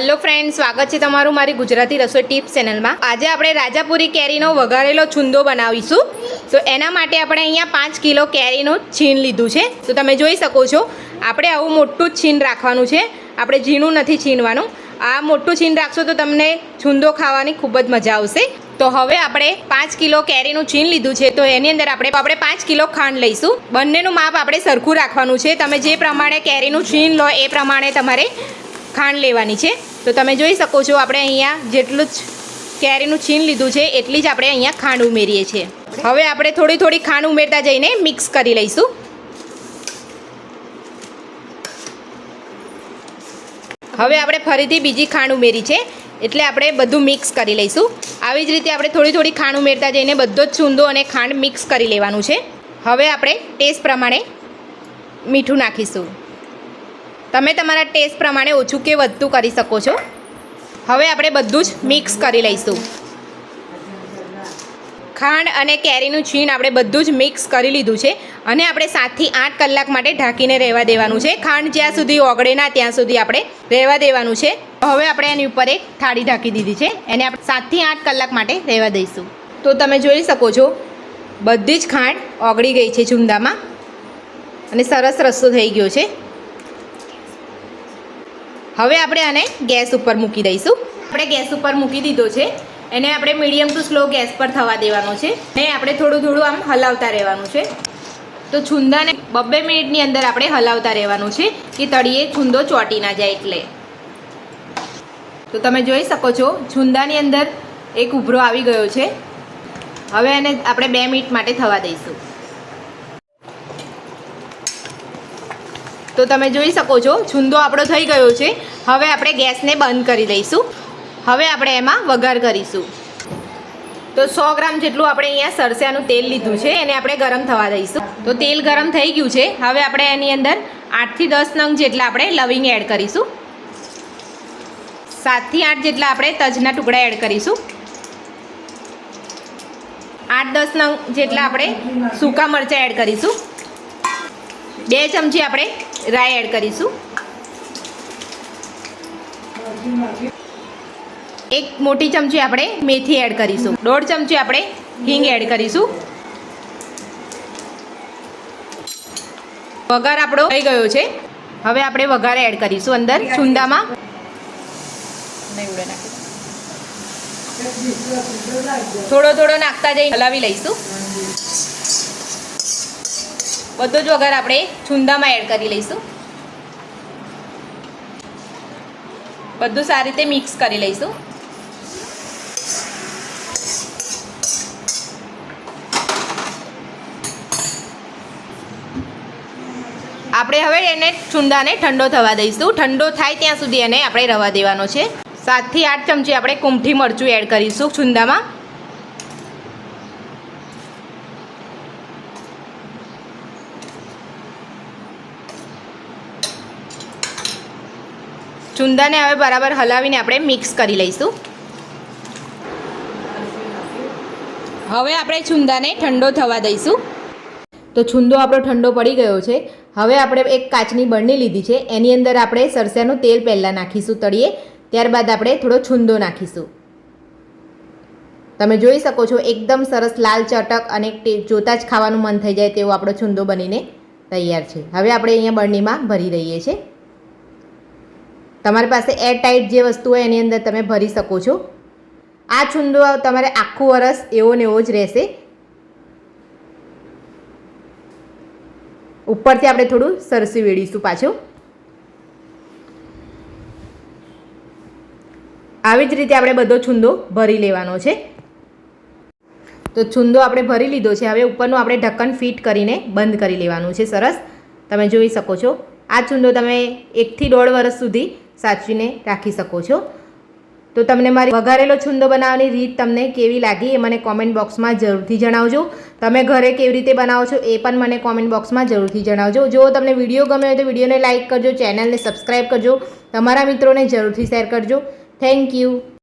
Hello friend સ્વાગત છે તમારું મારી ગુજરાતી રસોઈ ટીપ ચેનલમાં આજે આપણે રાજાપુરી કેરીનો વઘારેલો છુંદો બનાવીશું. તો એના માટે આપણે અહીંયા પાંચ કિલો કેરીનું છીણ લીધું છે. તો તમે જોઈ શકો છો, આપણે આવું મોટું જ છીણ રાખવાનું છે. આપણે ઝીણું નથી છીણવાનું. આ મોટું છીણ રાખશો તો તમને છુંદો ખાવાની ખૂબ જ મજા આવશે. તો હવે આપણે પાંચ કિલો કેરીનું છીણ લીધું છે. તો એની અંદર આપણે આપણે પાંચ કિલો ખાંડ લઈશું. બંનેનું માપ આપણે સરખું રાખવાનું છે. તમે જે પ્રમાણે કેરીનું છીણ લો એ પ્રમાણે તમારે ખાંડ લેવાની છે. તો તમે જોઈ શકો છો, આપણે અહીંયા જેટલું જ કેરીનું છીન લીધું છે, એટલી જ આપણે અહીંયા ખાંડ ઉમેરીએ છીએ. હવે આપણે થોડી થોડી ખાંડ ઉમેરતા જઈને મિક્સ કરી લઈશું. હવે આપણે ફરીથી બીજી ખાંડ ઉમેરી છે, એટલે આપણે બધું મિક્સ કરી લઈશું. આવી જ રીતે આપણે થોડી થોડી ખાંડ ઉમેરતા જઈને બધો જ છૂંદો અને ખાંડ મિક્સ કરી લેવાનું છે. હવે આપણે ટેસ્ટ પ્રમાણે મીઠું નાખીશું. તમે તમારા ટેસ્ટ પ્રમાણે ઓછું કે વધતું કરી શકો છો. હવે આપણે બધું જ મિક્સ કરી લઈશું. ખાંડ અને કેરીનું છીણ આપણે બધું જ મિક્સ કરી લીધું છે. અને આપણે સાતથી આઠ કલાક માટે ઢાંકીને રહેવા દેવાનું છે. ખાંડ જ્યાં સુધી ઓગળે ના ત્યાં સુધી આપણે રહેવા દેવાનું છે. હવે આપણે એની ઉપર એક થાળી ઢાંકી દીધી છે. એને આપણે સાતથી આઠ કલાક માટે રહેવા દઈશું. તો તમે જોઈ શકો છો, બધી જ ખાંડ ઓગળી ગઈ છે ચૂંદામાં અને સરસ રસ્તો થઈ ગયો છે. હવે આપણે આને ગેસ ઉપર મૂકી દઈશું. આપણે ગેસ ઉપર મૂકી દીધો છે. એને આપણે મીડિયમ ટુ સ્લો ગેસ પર થવા દેવાનો છે. અને આપણે થોડું થોડું આમ હલાવતા રહેવાનું છે. તો છુંદાને બબ્બે મિનિટની અંદર આપણે હલાવતા રહેવાનું છે કે તળીએ છુંદો ચોંટી ના જાય એટલે. તો તમે જોઈ શકો છો, છુંદાની અંદર એક ઉભરો આવી ગયો છે. હવે એને આપણે બે મિનિટ માટે થવા દઈશું. તો તમે જોઈ શકો છો, છુંદો આપણો થઈ ગયો છે. હવે આપણે ગેસને બંધ કરી દઈશું. હવે આપણે એમાં વઘાર કરીશું. તો સો ગ્રામ જેટલું આપણે અહીંયા સરસિયાનું તેલ લીધું છે, એને આપણે ગરમ થવા દઈશું. તો તેલ ગરમ થઈ ગયું છે. હવે આપણે એની અંદર આઠથી દસ નંગ જેટલા આપણે લવિંગ એડ કરીશું. સાતથી આઠ જેટલા આપણે તજના ટુકડા એડ કરીશું. આઠ દસ નંગ જેટલા આપણે સૂકા મરચાં એડ કરીશું. બે ચમચી આપણે રાઈ એડ કરીશું. એક મોટી ચમચી આપણે મેથી એડ કરીશું. દોઢ ચમચી આપણે હિંગ એડ કરીશું. વઘાર આપણો થઈ ગયો છે. હવે આપણે વઘાર એડ કરીશું અંદર છુંદામાં થોડો થોડો નાખતા જઈ હલાવી લઈશું. બધો જ વઘાર આપણે છુંદામાં એડ કરી લઈશું. બધું સારી રીતે મિક્સ કરી લઈશું. આપણે હવે એને છુંદાને ઠંડો થવા દઈશું. ઠંડો થાય ત્યાં સુધી એને આપણે રવા દેવાનો છે. સાતથી આઠ ચમચી આપણે કુમઠી મરચું એડ કરીશું છુંદામાં. ચુંદાને હવે બરાબર હલાવીને આપણે મિક્સ કરી લઈશું. હવે આપણે છુંદાને ઠંડો થવા દઈશું. તો છુંદો આપણો ઠંડો પડી ગયો છે. હવે આપણે એક કાચની બરણી લીધી છે. એની અંદર આપણે સરસેનું તેલ પહેલાં નાખીશું તળીએ. ત્યારબાદ આપણે થોડો છુંદો નાખીશું. તમે જોઈ શકો છો, એકદમ સરસ લાલ ચટક અને જોતાં જ ખાવાનું મન થઈ જાય તેવો આપણો છુંદો બનીને તૈયાર છે. હવે આપણે અહીંયા બરણીમાં ભરી દઈએ છીએ. તમારી પાસે એર ટાઈટ જે વસ્તુ હોય એની અંદર તમે ભરી શકો છો. આ છુંદો તમારે આખું વરસ એવો ને એવો જ રહેશે. ઉપરથી આપણે થોડું સરસી વેડીશું પાછું. આવી જ રીતે આપણે બધો છુંદો ભરી લેવાનો છે. તો છુંદો આપણે ભરી લીધો છે. હવે ઉપરનું આપણે ઢક્કન ફિટ કરીને બંધ કરી લેવાનું છે સરસ. તમે જોઈ શકો છો. આ છુંદો તમે એકથી દોઢ વર્ષ સુધી સાચવીને રાખી શકો છો. તો તમને મારી વઘારેલો છુંદો બનાવવાની રીત તમને કેવી લાગી એ મને કોમેન્ટ બોક્સમાં જરૂરથી જણાવજો. તમે ઘરે કેવી રીતે બનાવો છો એ પણ મને કોમેન્ટ બોક્સમાં જરૂરથી જણાવજો. જો તમને વીડિયો ગમે હોય તો વિડીયોને લાઇક કરજો ચેનલને સબસ્ક્રાઈબ કરજો. તમારા મિત્રોને જરૂરથી શેર કરજો. Thank you